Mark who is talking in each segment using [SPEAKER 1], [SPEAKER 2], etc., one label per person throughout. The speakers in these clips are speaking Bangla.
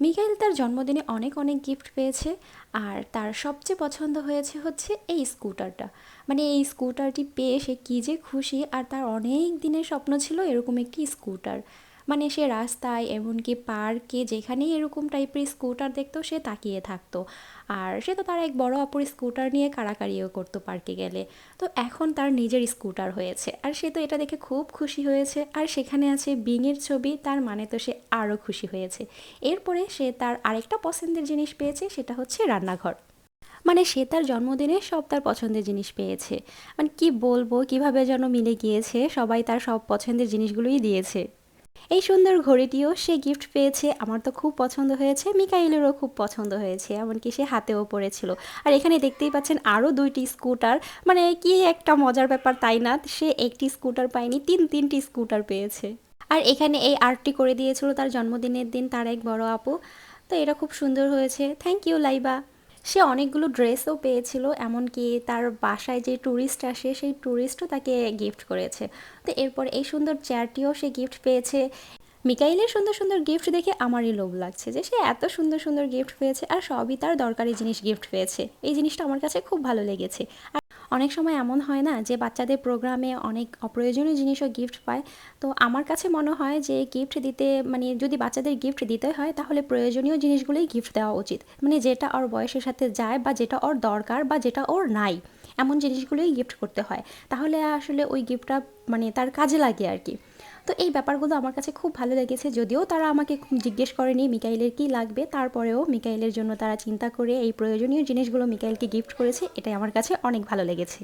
[SPEAKER 1] মিকাইল তার জন্মদিনে অনেক অনেক গিফট পেয়েছে আর তার সবচেয়ে পছন্দ হয়েছে হচ্ছে এই স্কুটারটা। মানে এই স্কুটারটি পেয়ে সে কী যে খুশি আর তার অনেক দিনের স্বপ্ন ছিল এরকম একটি স্কুটার। মানে সে রাস্তায় এমনকি পার্কে যেখানেই এরকম টাইপের স্কুটার দেখতো, সে তাকিয়ে থাকতো। আর সে তো তার এক বড় অপর স্কুটার নিয়ে কাড়াকাড়িও করতো পার্কে গেলে। তো এখন তার নিজের স্কুটার হয়েছে। আর সে তো এটা দেখে খুব খুশি হয়েছে। আর সেখানে আছে বিংয়ের ছবি, তার মানে তো সে আরও খুশি হয়েছে। এরপরে সে তার আরেকটা পছন্দের জিনিস পেয়েছে, সেটা হচ্ছে রান্নাঘর। মানে সে তার জন্মদিনে সব তার পছন্দের জিনিস পেয়েছে। মানে কি বলব, কীভাবে যেন মিলে গিয়েছে, সবাই তার সব পছন্দের জিনিসগুলোই দিয়েছে। এই সুন্দর ঘড়িটিও সে গিফট পেয়েছে, আমার তো খুব পছন্দ হয়েছে, মিকাইলেরও খুব পছন্দ হয়েছে, এমনকি সে হাতেও পড়েছিল আর এখানে দেখতেই পাচ্ছেন আরও দুইটি স্কুটার মানে কি একটা মজার ব্যাপার তাই না, সে একটি স্কুটার পায়নি, তিন তিনটি স্কুটার পেয়েছে। আর এখানে এই আর্টটি করে দিয়েছিল তার জন্মদিনের দিন তার এক বড় আপু। তো এটা খুব সুন্দর হয়েছে। Thank you Laiba. সে অনেকগুলো ড্রেসও পেয়েছিল, এমনকি তার বাসায় যে ট্যুরিস্ট আসে, সেই ট্যুরিস্টও তাকে গিফট করেছে। তো এরপর এই সুন্দর চেয়ারটিও সে গিফট পেয়েছে। মিকাইলের সুন্দর সুন্দর গিফট দেখে আমারই লোভ লাগছে যে সে এত সুন্দর সুন্দর গিফট পেয়েছে, আর সবই তার দরকারি জিনিস গিফট পেয়েছে। এই জিনিসটা আমার কাছে খুব ভালো লেগেছে। অনেক সময় এমন হয় না যে বাচ্চাদের প্রোগ্রামে অনেক অপ্রয়োজনীয় জিনিসও গিফট পায়। তো আমার কাছে মনে হয় যে গিফট দিতে মানে যদি বাচ্চাদের গিফট দিতে হয়, তাহলে প্রয়োজনীয় জিনিসগুলোই গিফট দেওয়া উচিত। মানে যেটা ওর বয়সের সাথে যায় বা যেটা ওর দরকার বা যেটা ওর নাই, এমন জিনিসগুলোই গিফট করতে হয়। তাহলে আসলে ওই গিফটটা মানে তার কাজে লাগে আর কি। তো এই ব্যাপারগুলো আমার কাছে খুব ভালো লেগেছে, যদিও তারা আমাকে জিজ্ঞেস করেনি মিকাইলের কি লাগবে, তারপরেও মিকাইলের জন্য তারা চিন্তা করে এই প্রয়োজনীয় জিনিসগুলো মিকাইলকে গিফট করেছে, এটাই আমার কাছে অনেক ভালো লেগেছে।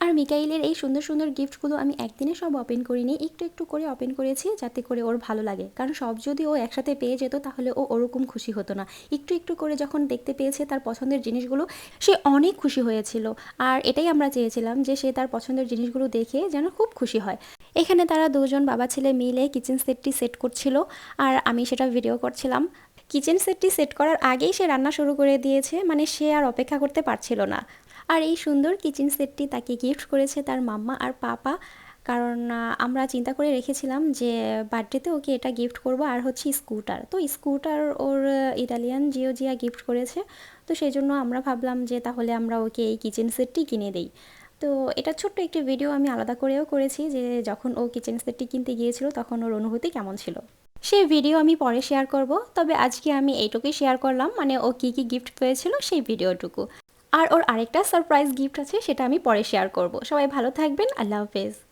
[SPEAKER 1] আর মিকাইলের এই সুন্দর সুন্দর গিফটগুলো আমি একদিনে সব ওপেন করিনি, একটু একটু করে ওপেন করেছি যাতে করে ওর ভালো লাগে। কারণ সব যদি ও একসাথে পেয়ে যেত তাহলে ও ওরকম খুশি হতো না। একটু একটু করে যখন দেখতে পেয়েছে তার পছন্দের জিনিসগুলো, সে অনেক খুশি হয়েছিল। আর এটাই আমরা চেয়েছিলাম যে সে তার পছন্দের জিনিসগুলো দেখে যেন খুব খুশি হয়। এখানে তারা দুজন বাবা ছেলে মিলে কিচেন সেটটি সেট করছিল আর আমি সেটা ভিডিও করছিলাম। কিচেন সেটটি সেট করার আগেই সে রান্না শুরু করে দিয়েছে মানে সে আর অপেক্ষা করতে পারছিল না। আর এই সুন্দর কিচেন সেটটি তাকে গিফট করেছে তার মাম্মা আর পাপা। কারণ আমরা চিন্তা করে রেখেছিলাম যে বার্থডেতে ওকে এটা গিফট করব আর হচ্ছে স্কুটার তো স্কুটার ওর ইটালিয়ান জিও জিয়া গিফট করেছে। তো সেই জন্য আমরা ভাবলাম যে তাহলে আমরা ওকে এই কিচেন সেটটি কিনে দেই। তো এটা ছোট্ট একটি ভিডিও আমি আলাদা করেও করেছি যে যখন ও কিচেন সেটটি কিনতে গিয়েছিল তখন ওর অনুভূতি কেমন ছিল। সেই ভিডিও আমি পরে শেয়ার করব। তবে আজকে আমি এইটুকুই শেয়ার করলাম। মানে ও কী কী গিফট পেয়েছিল সেই ভিডিওটুকু আর ওর আরেকটা সারপ্রাইজ গিফট আছে, সেটা আমি পরে শেয়ার করব। সবাই ভালো থাকবেন, আল্লাহ হাফেজ।